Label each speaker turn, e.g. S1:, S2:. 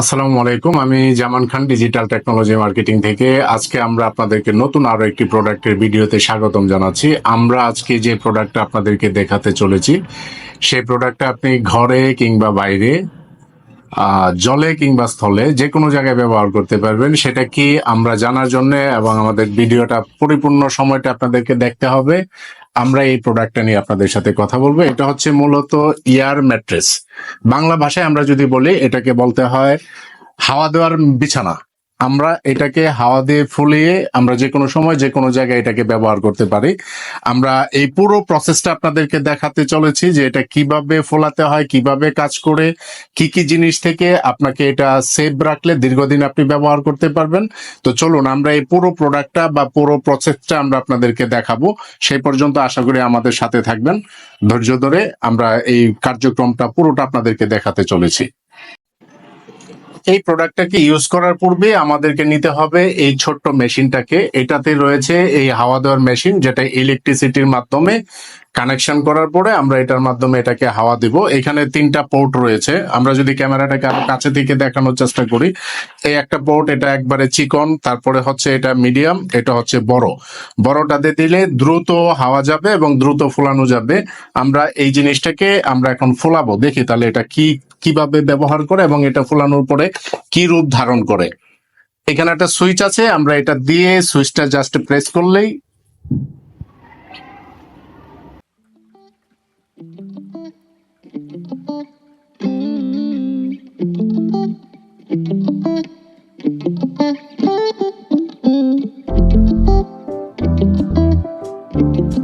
S1: আসসালামু আলাইকুম। আমি Zaman Khan digital technology marketing থেকে। আজকে আমরা আপনাদেরকে নতুন আরও একটি প্রোডাক্টের ভিডিওতে স্বাগতম জানাচ্ছি। আমরা আজকে যে প্রোডাক্টটা আপনাদেরকে দেখাতে চলেছি, সেই প্রোডাক্টটা আপনি ঘরে কিংবা বাইরে জলে কিংবা স্থলে যে কোনো জায়গায় ব্যবহার করতে পারবেন। সেটা কি আমরা জানার জন্য এবং আমাদের ভিডিওটা পরিপূর্ণ সময়টা আপনাদেরকে দেখতে হবে। আমরা এই প্রোডাক্টটা নিয়ে আপনাদের সাথে কথা বলব। এটা হচ্ছে মূলত ইয়ার ম্যাট্রেস। বাংলা ভাষায় আমরা যদি বলি, এটাকে বলতে হয় হাওয়া দেওয়ার বিছানা। আমরা এটাকে হাওয়া দিয়ে ফুলিয়ে আমরা যে কোনো সময় যে কোনো জায়গায় এটাকে ব্যবহার করতে পারি। আমরা এই পুরো প্রসেসটা আপনাদেরকে দেখাতে চলেছি যে এটা কীভাবে ফোলাতে হয়, কীভাবে কাজ করে, কি কি জিনিস থেকে আপনাকে এটা সেভ রাখলে দীর্ঘদিন আপনি ব্যবহার করতে পারবেন। তো চলুন আমরা এই পুরো প্রোডাক্টটা বা পুরো প্রসেসটা আমরা আপনাদেরকে দেখাবো। সেই পর্যন্ত আশা করি আমাদের সাথে থাকবেন। ধৈর্য ধরে আমরা এই কার্যক্রমটা পুরোটা আপনাদেরকে দেখাতে চলেছি। এই প্রোডাক্টটাকে ইউজ করার পূর্বে আমাদেরকে নিতে হবে এই ছোট্ট মেশিনটাকে। এটাতে রয়েছে এই হাওয়া দেওয়ার মেশিন, যেটা ইলেকট্রিসিটির মাধ্যমে কানেকশন করার পরে আমরা এটার মাধ্যমে এটাকে হাওয়া দিব। এখানে তিনটা পোর্ট রয়েছে। আমরা যদি ক্যামেরাটাকে আরও কাছে থেকে দেখানোর চেষ্টা করি, এই একটা পোর্ট এটা একবারে চিকন, তারপরে হচ্ছে এটা মিডিয়াম এটা হচ্ছে বড়। বড়টাতে দিলে দ্রুত হাওয়া যাবে এবং দ্রুত ফোলানো যাবে। আমরা এই জিনিসটাকে আমরা এখন ফোলাবো। দেখি তাহলে এটা কি কীভাবে ব্যবহার করে এবং এটা ফোলানোর পরে কি রূপ ধারণ করে। এখানে একটা সুইচ আছে, আমরা এটা দিয়ে সুইচটা জাস্ট প্রেস করলেই thank you